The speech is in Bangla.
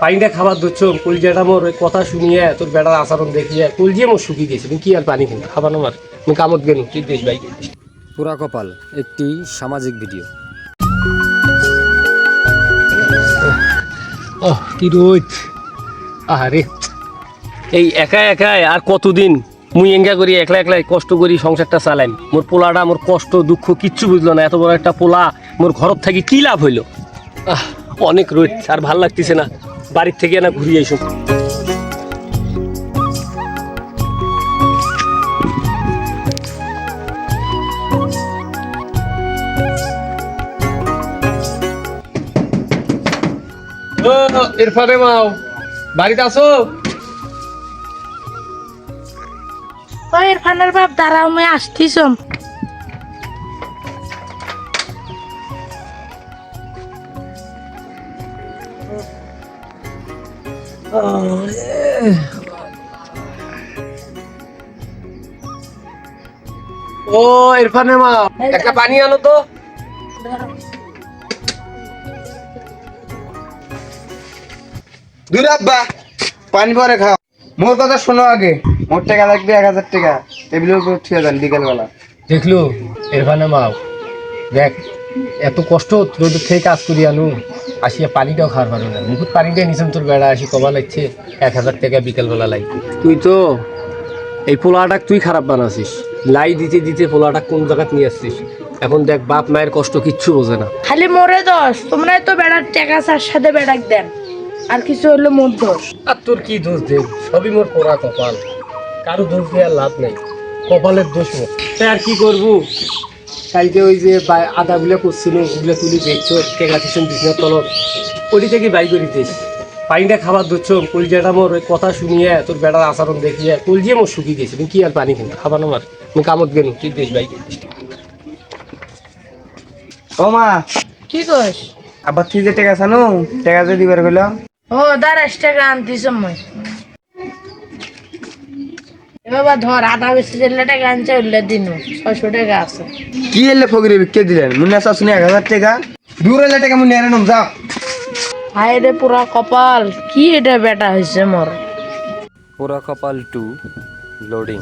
পানিটা খাবার দিচ্ছ কুলজিয়াটা মোর ওই কথা শুনিয়ে তোর বেটার আচরণ দেখিয়ে কুলজিয়ে মোর শুকিয়ে গেছে তুমি কি আর পানি কিনা খাবার আমার। আমি কামত গেল তুই দেশ ভাই। পুরা কপাল একটি সামাজিক ভিডিও। ওহ কি রোদ। আরে এই একা একাই আর কতদিন মুই এঙ্গা করি একলা একলাই কষ্ট করি সংসারটা চালাইম। মোর পোলাটা মোর কষ্ট দুঃখ কিচ্ছু বুঝলো না। এত বড় একটা পোলা মোর ঘরত থাকি কি লাভ হইল? আহ অনেক রোদ আর ভালো লাগতেছে না। বাড়ির থেকে না ঘুরিয়ে এসো। ও ইরফানে মাও বাড়িতে আসো ও ইরফানের বাপ দাঁড়াও মই আসতিস ও ইরফানে মাও একটা পানি আনো তো। দূর আব্বা পানি পরে খাও। মোর কথা শোনো আগে মোর টাকা লাগবে এক হাজার টাকা। টেবিলের উপর ছুঁয়ে যান বিকেলবেলা। দেখলু ইরফানে মাও দেখ এত কষ্ট রোদ থেকে কাজ করি আনু। আসিয়া পানিটাও খাওয়ার পারো না। মুখত পানিটা নিছেন তোর বেড়া আসি কবা লাগছে এক হাজার টাকা বিকেলবেলা লাগবে। তুই তো এই পোলাটাক তুই খারাপ বানাছিস লাই দিতে দিতে পোলাটা কোন জায়গাত নিয়ে আসছিস? এখন দেখ বাপ মায়ের কষ্ট কিচ্ছু বোঝে না। খালি মোরে দোষ তোমরা তো বেড়ার টাকা চার সাথে বেড়াক দেন। আর কিছু হইল মোর দোষ। আর তোর কি দোষ দে সবই মোর পোড়া কপাল। কারও দোষ দেওয়ার লাভ নেই। কপালের দোষ মোর। তাই আর কি করব? কালকে ওই যে আদাগুলো করছিল ওগুলো তুলি দেখছ টেকা টিউশন বিছনার তলত ওটি থেকে বাই করে দিস পানিটা খাবার দিচ্ছ কুলজিয়াটা মোর ওই কথা শুনিয়ে তোর বেটার আচরণ দেখিয়ে কুলজিয়ে মোর শুকিয়ে গেছে। কি আর পানি কিনা খাবার আমার। আমি কামত গেল তুই দেশ বাই ও মা। কি কস আবার তুই যে টাকা জানো টাকা যে দিবার হইল ও দাঁড়াইশ টাকা আনতিস মই। ধর আধা বেশি দিলে টাকা আনছে উল্লে দিন। ছয়শো টাকা আছে। কি এলে ফকিরে বিকে দিলেন? মুন্না শাশুনি এক হাজার টাকা। দূর এলে টাকা মুন্না এনে যাও। হায় রে পুরা কপাল কি এটা বেটা হয়েছে মোর? পুরা কপাল টু লোডিং